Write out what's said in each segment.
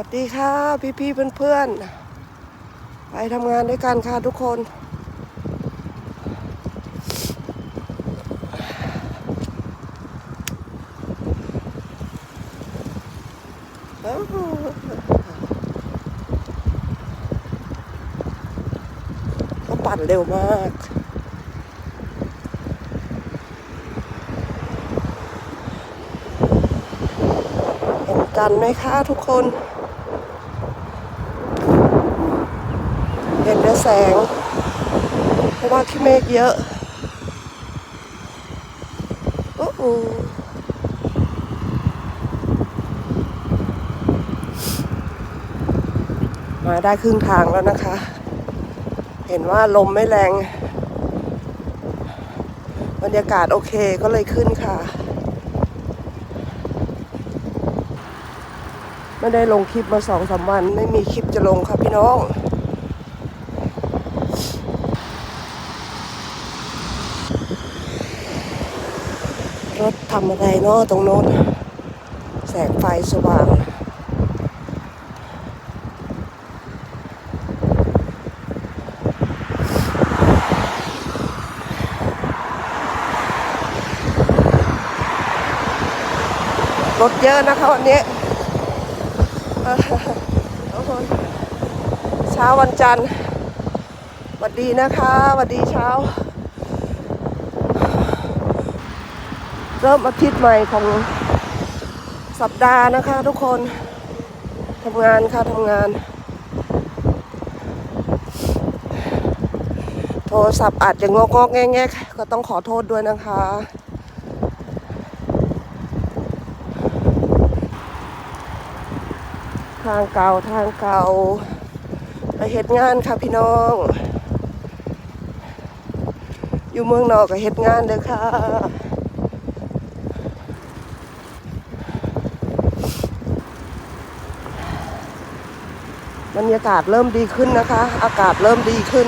วัสดีค่ะพี่พี่เพื่อนเพื่อนๆไปทำงานด้วยกันค่ะทุกคนอ้าวเขาปั่นเร็วมากเห็นกันไหมคะทุกคน เห็น แสง เพราะว่าขี้เมฆเยอะโอ้โหมาได้ครึ่งทางแล้วนะคะ เห็นว่าลมไม่แรง บรรยากาศโอเคก็เลยขึ้นค่ะ ไม่ได้ลงคลิปมาสองสามวัน ไม่มีคลิปจะลงครับพี่น้อง รถทำอะไรเนาะตรงโน้นแสงไฟสว่าง รถเยอะนะคะวันนี้เช้าวันจันทร์สวัสดีนะคะสวัสดีเช้า เริ่มอาทิตย์ใหม่ของสัปดาห์นะคะทุกคนทำงานค่ะทำงาน โทรศัพท์อาจจะงอกงอกแงกแงกๆก็ต้องขอโทษด้วยนะคะ ทางเก่าทางเก่าไปเฮ็ดงานค่ะพี่น้อง อยู่เมืองนอกก็เฮ็ดงานเลยค่ะ บรรยากาศเริ่มดีขึ้นนะคะ อากาศเริ่มดีขึ้น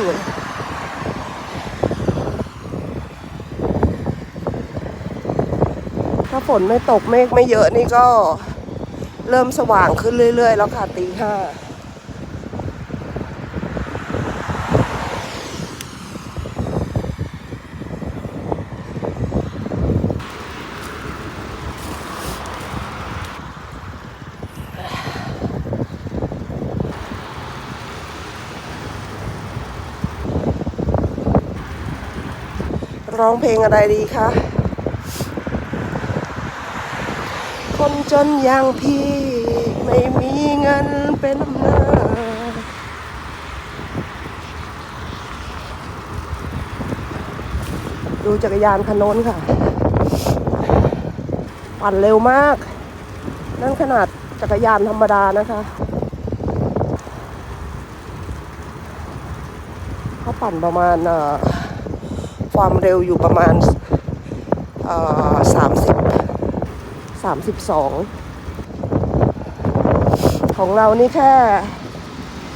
ถ้าฝนไม่ตกเมฆไม่เยอะนี่ก็เริ่มสว่างขึ้นเรื่อย ๆ แล้วค่ะตีห้า ร้องเพลงอะไรดีคะ คนจนอย่างพี่ไม่มีเงินเป็นน้ำหน้าดูจักรยานคันโน้นค่ะ ปั่นเร็วมาก นั่นขนาดจักรยานธรรมดานะคะเขาปั่นประมาณเอ่อ ความเร็วอยู่ประมาณสามสิบสามสิบสองของเรานี่แค่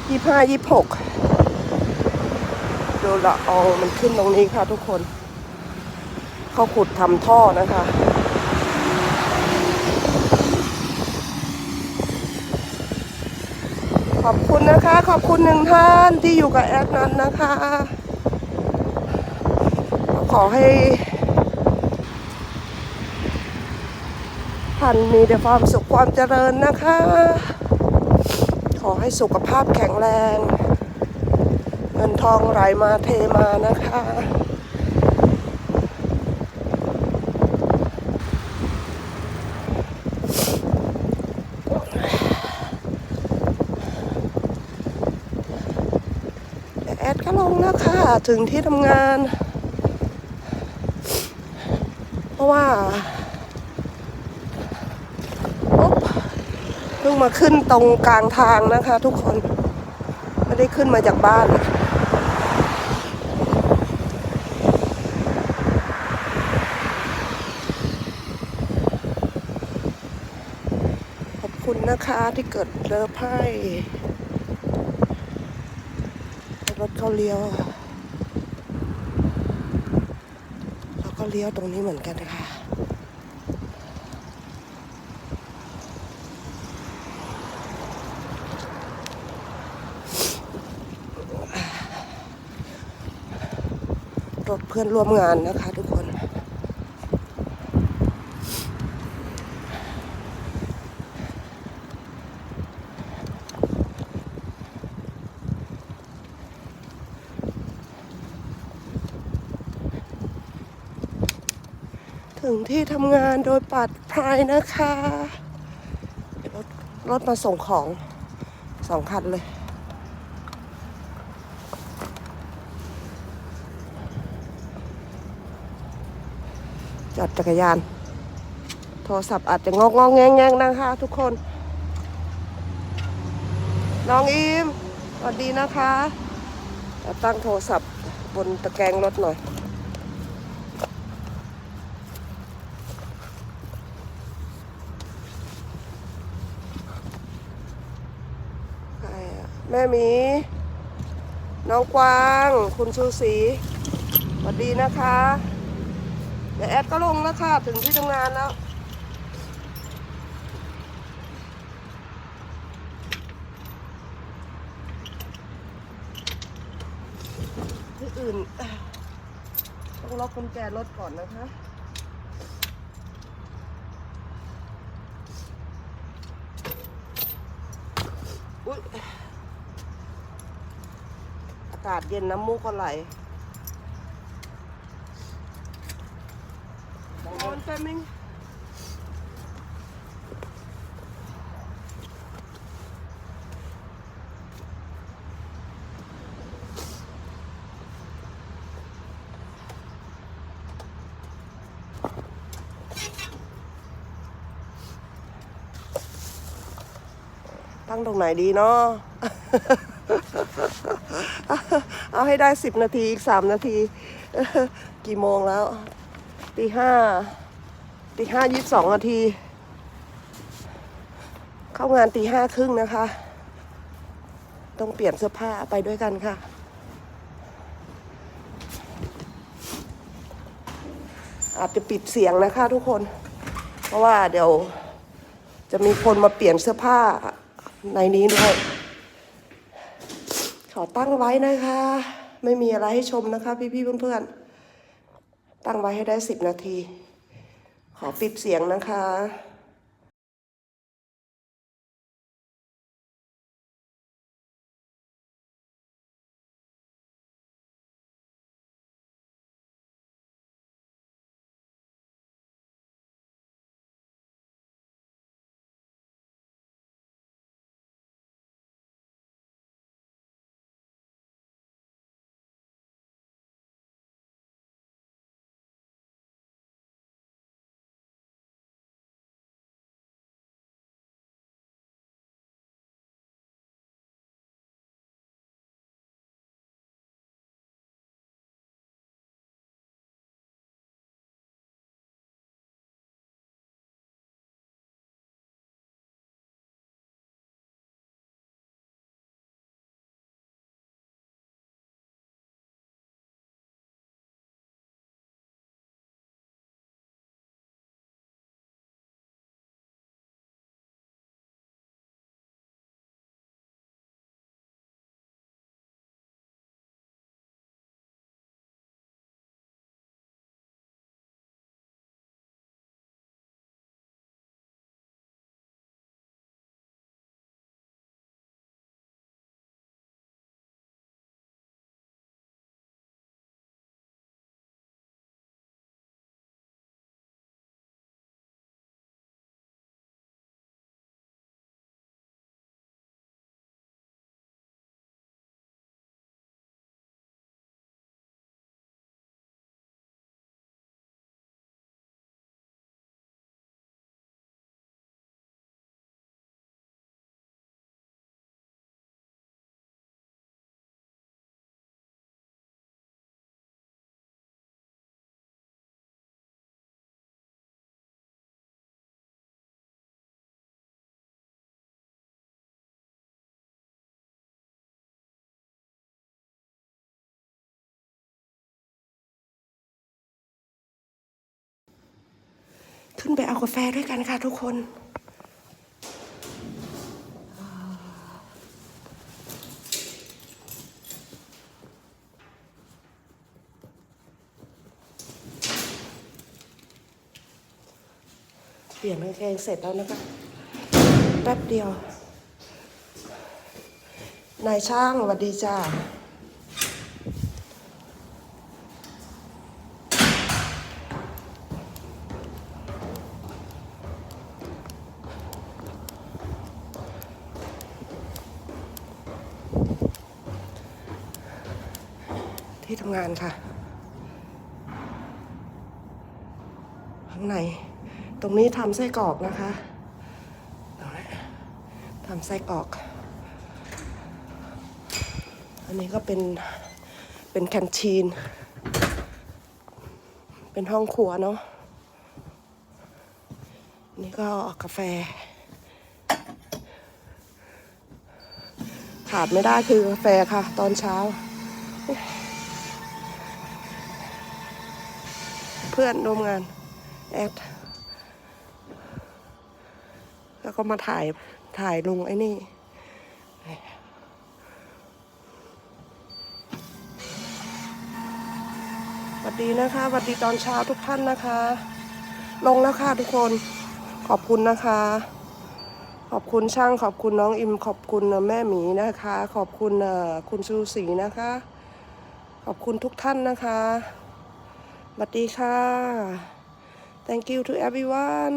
ยี่ห้ายี่หกดูละอองมันขึ้นตรงนี้ค่ะทุกคน เขาขุดทำท่อนะคะ ขอบคุณนะคะ ขอบคุณหนึ่งท่านที่อยู่กับแอดนั้นนะคะ ขอให้ท่านมีแต่ความสุขความเจริญนะคะ ขอให้สุขภาพแข็งแรง เงินทองไหลมาเทมานะคะ แอดก็ลงแล้วค่ะ ถึงที่ทำงาน ราะว่าปุ๊บเพิ่งมาขึ้นตรงกลางทางนะคะ ทุกคนไม่ได้ขึ้นมาจากบ้านขอบคุณนะคะที่เกิดเลิฟให้รถเขาเลี้ยวอะ็เลี้ยวตรงนี้เหมือนกันค่ะ รถเพื่อนร่วมงานนะคะทุกคน งที่ทำงานโดยปลอดภัยนะคะรถรถมาส่งของสองคันเลย จอดจักรยาน โทรศัพท์อาจจะงอกงอกแงงแงงนะคะทุกคน น้องอิมสวัสดีนะคะ ตั้งโทรศัพท์บนตะแกรงรถหน่อย ใครอะ แม่หมี น้องกวาง คุณชูศรีสวัสดีนะคะ เดี๋ยวแอดก็ลงแล้วค่ะ ถึงที่ทำงานแล้ว ที่อื่น ต้องล็อกกุญแจรถก่อนนะคะ อุ๊ย อากาศเย็นน้ำมูกก็ไหลนอนแป๊บนึงตั้งตรงไหนดีเนาะ เอาให้ได้สิบนาทีอีกสามนาที กี่โมงแล้วตีห้าตีห้ายี่สิบสองนาที เข้างานตีห้าครึ่งนะคะ ต้องเปลี่ยนเสื้อผ้าไปด้วยกันค่ะ อาจจะปิดเสียงนะคะทุกคน เพราะว่าเดี๋ยวจะมีคนมาเปลี่ยนเสื้อผ้าในนี้ด้วย ตั้งไว้นะคะ ไม่มีอะไรให้ชมนะคะ พี่ๆเพื่อนๆตั้งไว้ให้ได้สิบนาที ขอปิดเสียงนะคะ ขึ้นไปเอากาแฟด้วยกันค่ะทุกคนเปลี่ยนกางเกงเสร็จแล้วนะคะแป๊บเดียว นายช่างสวัสดีจ้าำงานค่ะ ข้างใน ตรงนี้ทำไส้กรอกนะคะตรงนี้ทำไส้กรอก อันนี้ก็เป็น เป็นแคนทีน เป็นห้องครัวเนาะนนี่ก็กาแฟ ขาดไม่ได้คือกาแฟค่ะ ตอนเช้า เพื่อนร่วมงานแอดแล้วก็มาถ่ายถ่ายลงไอ้นี่สวัสดีนะคะสวัสดีตอนเช้าทุกท่านนะคะ ลงแล้วค่ะทุกคนขอบคุณนะคะ ขอบคุณช่างขอบคุณน้องอิม ขอบคุณแม่หมีนะคะ ขอบคุณคุณชูศรีนะคะ ขอบคุณทุกท่านนะคะ สวัสดีค่ะ thank you to everyone